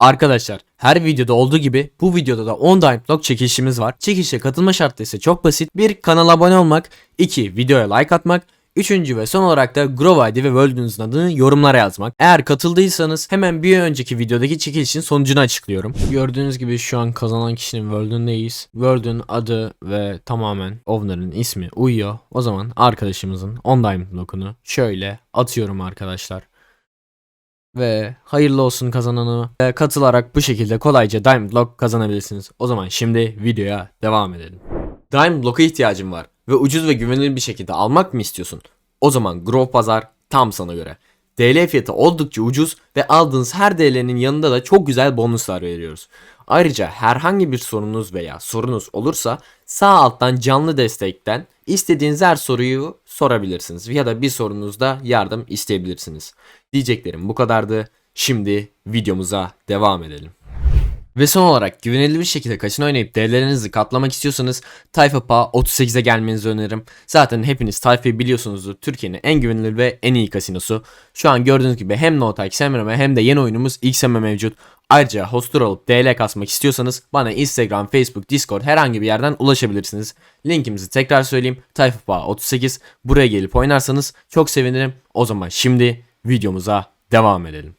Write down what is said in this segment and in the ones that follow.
Arkadaşlar her videoda olduğu gibi bu videoda da 10 Diamond Block çekilişimiz var. Çekilişe katılma şartı ise çok basit. 1. Kanala abone olmak. 2. Videoya like atmak. Üçüncü ve son olarak da Grove ID ve World'ünüzün adını yorumlara yazmak. Eğer katıldıysanız hemen bir önceki videodaki çekilişin sonucunu açıklıyorum. Gördüğünüz gibi şu an kazanan kişinin World'ündeyiz. World'ün adı ve tamamen owner'ın ismi uyuyor. O zaman arkadaşımızın 10 Diamond Block'unu şöyle atıyorum arkadaşlar. Ve hayırlı olsun kazananı. Katılarak bu şekilde kolayca Diamond Block kazanabilirsiniz. O zaman şimdi videoya devam edelim. Diamond Block'a ihtiyacın var ve ucuz ve güvenilir bir şekilde almak mı istiyorsun? O zaman Grove Pazar tam sana göre. DL fiyatı oldukça ucuz ve aldığınız her DL'nin yanında da çok güzel bonuslar veriyoruz. Ayrıca herhangi bir sorunuz veya sorunuz olursa sağ alttan canlı destekten istediğiniz her soruyu sorabilirsiniz ya da bir sorunuzda yardım isteyebilirsiniz. Diyeceklerim bu kadardı. Şimdi videomuza devam edelim. Ve son olarak güvenilir bir şekilde kaçın oynayıp değerlerinizi katlamak istiyorsanız Tayfa Pa 38'e gelmenizi öneririm. Zaten hepiniz Tayfa'yı biliyorsunuzdur. Türkiye'nin en güvenilir ve en iyi kasinosu. Şu an gördüğünüz gibi hem Notex hem Reme hem de yeni oyunumuz XM mevcut. Ayrıca hoster olup DL kasmak istiyorsanız bana Instagram, Facebook, Discord herhangi bir yerden ulaşabilirsiniz. Linkimizi tekrar söyleyeyim. Tayfa Pa 38 buraya gelip oynarsanız çok sevinirim. O zaman şimdi videomuza devam edelim.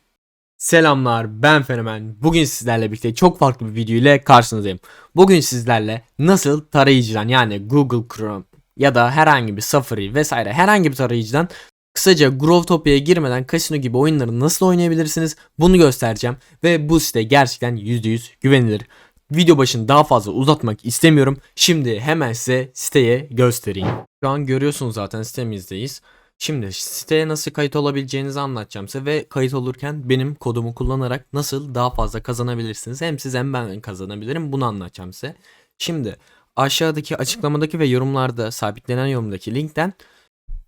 Selamlar ben Fenomen. Bugün sizlerle birlikte çok farklı bir video ile karşınızdayım. Bugün sizlerle nasıl tarayıcıdan yani Google Chrome ya da herhangi bir Safari vesaire herhangi bir tarayıcıdan kısaca Growtopia'ya girmeden kasino gibi oyunları nasıl oynayabilirsiniz bunu göstereceğim. Ve bu site gerçekten %100 güvenilir. Video başını daha fazla uzatmak istemiyorum. Şimdi hemen size siteye göstereyim. Şu an görüyorsunuz zaten sitemizdeyiz. Şimdi siteye nasıl kayıt olabileceğinizi anlatacağım size ve kayıt olurken benim kodumu kullanarak nasıl daha fazla kazanabilirsiniz. Hem siz hem ben kazanabilirim bunu anlatacağım size. Şimdi aşağıdaki açıklamadaki ve yorumlarda sabitlenen yorumdaki linkten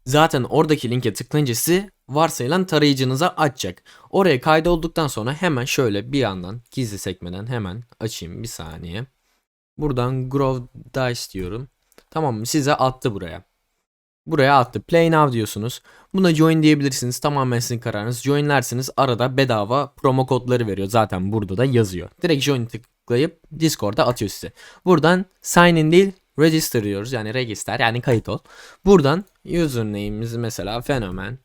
zaten oradaki linke tıklayınca sizi varsayılan tarayıcınıza açacak. Oraya kaydolduktan sonra hemen şöyle bir yandan gizli sekmeden hemen açayım bir saniye. Buradan Grove Dice diyorum. Tamam mı? Size attı buraya. Buraya attı. Play now diyorsunuz. Buna join diyebilirsiniz. Tamamen sizin kararınız. Joinlersiniz. Arada bedava promo kodları veriyor. Zaten burada da yazıyor. Direkt join tıklayıp Discord'a atıyor size. Buradan sign in değil register diyoruz. Yani register yani kayıt ol. Buradan username'imizi mesela fenomen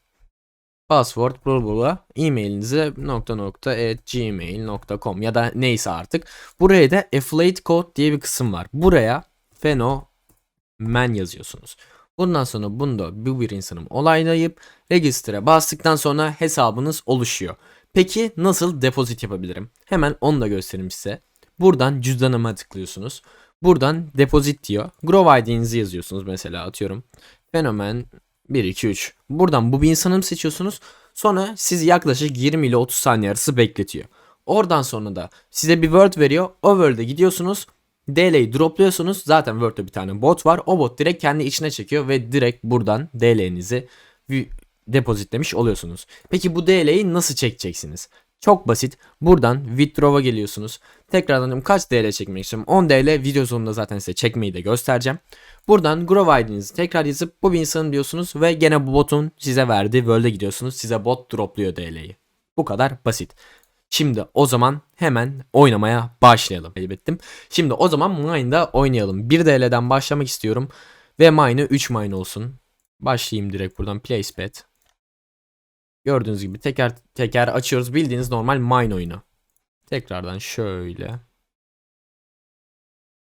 password bla bla e-mailinizi nokta nokta at gmail.com ya da neyse artık. Buraya da affiliate code diye bir kısım var. Buraya fenomen yazıyorsunuz. Bundan sonra bunu da bu bir insanım olaylayıp register'e bastıktan sonra hesabınız oluşuyor. Peki nasıl depozit yapabilirim? Hemen onu da göstereyim size. Buradan cüzdanıma tıklıyorsunuz. Buradan depozit diyor. Grove ID'nizi yazıyorsunuz mesela atıyorum. Fenomen 1 2 3. Buradan bu bir insanım seçiyorsunuz. Sonra sizi yaklaşık 20 ile 30 saniye arası bekletiyor. Oradan sonra da size bir word veriyor. O word'e gidiyorsunuz. DL'yi dropluyorsunuz. Zaten Word'de bir tane bot var. O bot direkt kendi içine çekiyor ve direkt buradan DL'nizi depozitlemiş oluyorsunuz. Peki bu DL'yi nasıl çekeceksiniz? Çok basit. Buradan withdraw'a geliyorsunuz. Tekrardan kaç DL çekmek istiyorum? 10 DL video sonunda zaten size çekmeyi de göstereceğim. Buradan Grove ID'nizi tekrar yazıp bu bir insanın diyorsunuz ve gene bu botun size verdiği World'e gidiyorsunuz. Size bot dropluyor DL'yi. Bu kadar basit. Şimdi o zaman hemen oynamaya başlayalım. Elbettim. Şimdi o zaman Mine'da oynayalım. 1 DL'den başlamak istiyorum. Ve Mine'ı 3 Mine olsun. Başlayayım direkt buradan. Place bet. Gördüğünüz gibi teker teker açıyoruz. Bildiğiniz normal Mine oyunu. Tekrardan şöyle.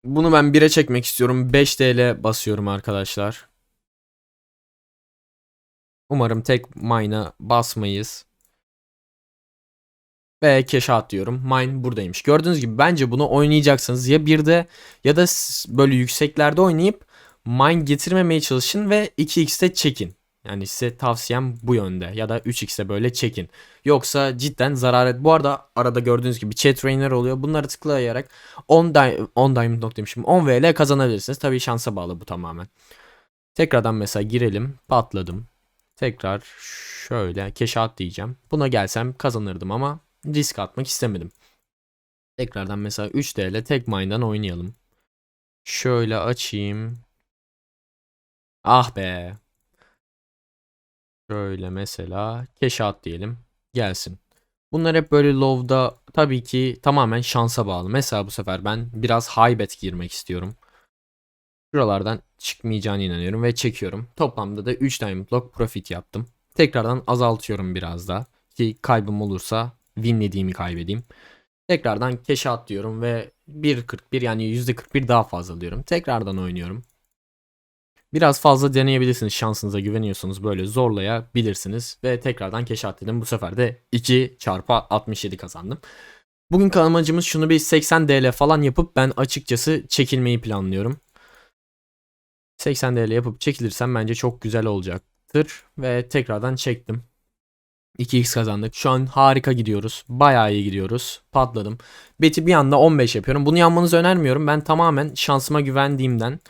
Bunu ben 1'e çekmek istiyorum. 5 TL basıyorum arkadaşlar. Umarım tek mine'a basmayız. Ve out diyorum. Mine buradaymış. Gördüğünüz gibi bence bunu oynayacaksınız. Ya bir de ya da böyle yükseklerde oynayıp mine getirmemeye çalışın ve 2x'te çekin. Yani size tavsiyem bu yönde ya da 3x'e böyle çekin. Yoksa cidden zarar et. Bu arada arada gördüğünüz gibi chat trainer oluyor. Bunları tıklayarak 10 di 10 diamond nok demişim. 10 VL kazanabilirsiniz. Tabii şansa bağlı bu tamamen. Tekrardan mesela girelim. Patladım. Tekrar şöyle out diyeceğim. Buna gelsem kazanırdım ama risk atmak istemedim. Tekrardan mesela 3 TL tek mine'dan oynayalım. Şöyle açayım. Ah be. Şöyle mesela out diyelim. Gelsin. Bunlar hep böyle low'da tabii ki tamamen şansa bağlı. Mesela bu sefer ben biraz high bet girmek istiyorum. Şuralardan çıkmayacağına inanıyorum ve çekiyorum. Toplamda da 3 diamond log profit yaptım. Tekrardan azaltıyorum biraz da ki kaybım olursa winlediğimi kaybedeyim. Tekrardan cash'e atlıyorum ve 1.41 yani %41 daha fazla alıyorum. Tekrardan oynuyorum. Biraz fazla deneyebilirsiniz şansınıza güveniyorsanız böyle zorlayabilirsiniz. Ve tekrardan keşe atladım. Bu sefer de 2 çarpı 67 kazandım. Bugün amacımız şunu bir 80 DL falan yapıp ben açıkçası çekilmeyi planlıyorum. 80 DL yapıp çekilirsem bence çok güzel olacaktır. Ve tekrardan çektim. 2x kazandık. Şu an harika gidiyoruz. Bayağı iyi gidiyoruz. Patladım. Beti bir anda 15 yapıyorum. Bunu yapmanızı önermiyorum. Ben tamamen şansıma güvendiğimden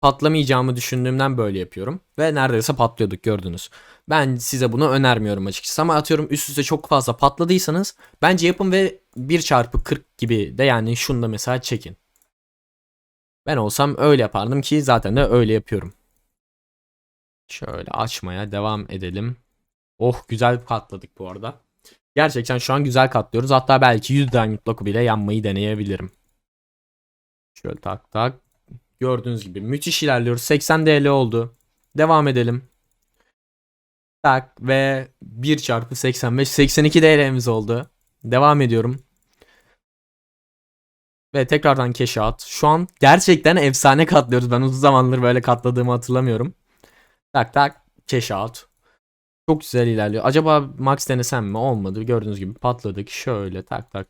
patlamayacağımı düşündüğümden böyle yapıyorum. Ve neredeyse patlıyorduk gördünüz. Ben size bunu önermiyorum açıkçası ama atıyorum üst üste çok fazla patladıysanız bence yapın ve 1 çarpı 40 gibi de yani şunu da mesela çekin. Ben olsam öyle yapardım ki zaten de öyle yapıyorum. Şöyle açmaya devam edelim. Oh güzel patladık bu arada. Gerçekten şu an güzel katlıyoruz. Hatta belki 100 diamond bile yanmayı deneyebilirim. Şöyle tak tak. Gördüğünüz gibi müthiş ilerliyoruz. 80 DL oldu. Devam edelim. Tak ve 1 çarpı 85 82 DL'miz oldu. Devam ediyorum. Ve tekrardan cash out. Şu an gerçekten efsane katlıyoruz. Ben uzun zamandır böyle katladığımı hatırlamıyorum. Tak tak cash out. Çok güzel ilerliyor. Acaba max denesem mi? Olmadı. Gördüğünüz gibi patladık. Şöyle tak tak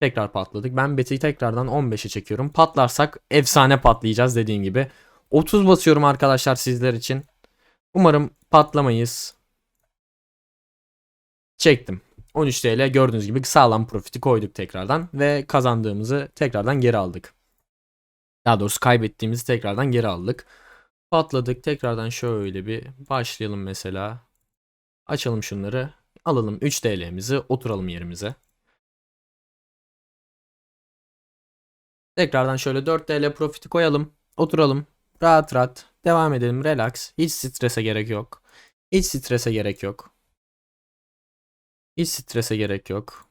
Tekrar patladık. Ben beti tekrardan 15'e çekiyorum. Patlarsak efsane patlayacağız dediğim gibi. 30 basıyorum arkadaşlar sizler için. Umarım patlamayız. Çektim. 13 TL gördüğünüz gibi sağlam profiti koyduk tekrardan ve kazandığımızı tekrardan geri aldık. Daha doğrusu kaybettiğimizi tekrardan geri aldık. Patladık. Tekrardan şöyle bir başlayalım mesela. Açalım şunları. Alalım 3 TL'mizi oturalım yerimize. Tekrardan şöyle 4 TL profiti koyalım. Oturalım. Rahat rahat. Devam edelim. Relax. Hiç strese gerek yok. Hiç strese gerek yok. Hiç strese gerek yok.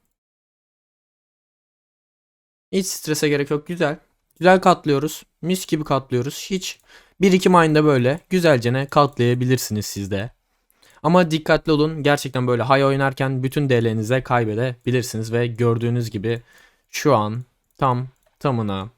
Hiç strese gerek yok. Güzel. Güzel katlıyoruz. Mis gibi katlıyoruz. Hiç 1-2 mine'da böyle güzelce katlayabilirsiniz siz de. Ama dikkatli olun. Gerçekten böyle high oynarken bütün DL'nize kaybedebilirsiniz ve gördüğünüz gibi şu an tam tamına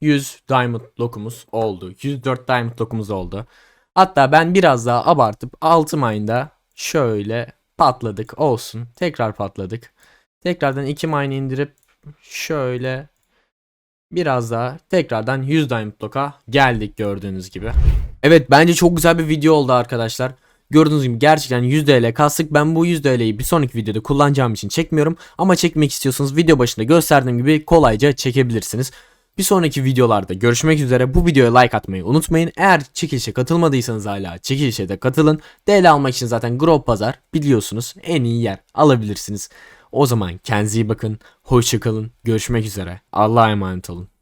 100 diamond lokumuz oldu. 104 diamond lokumuz oldu. Hatta ben biraz daha abartıp 6 mine'da şöyle patladık olsun. Tekrar patladık. Tekrardan 2 mine indirip şöyle biraz daha tekrardan 100 diamond loka geldik gördüğünüz gibi. Evet bence çok güzel bir video oldu arkadaşlar. Gördüğünüz gibi gerçekten 100 TL kastık. Ben bu 100 TL'yi bir sonraki videoda kullanacağım için çekmiyorum. Ama çekmek istiyorsanız video başında gösterdiğim gibi kolayca çekebilirsiniz. Bir sonraki videolarda görüşmek üzere. Bu videoya like atmayı unutmayın. Eğer çekilişe katılmadıysanız hala çekilişe de katılın. DL almak için zaten Grove Pazar biliyorsunuz en iyi yer alabilirsiniz. O zaman kendinize iyi bakın. Hoşçakalın. Görüşmek üzere. Allah'a emanet olun.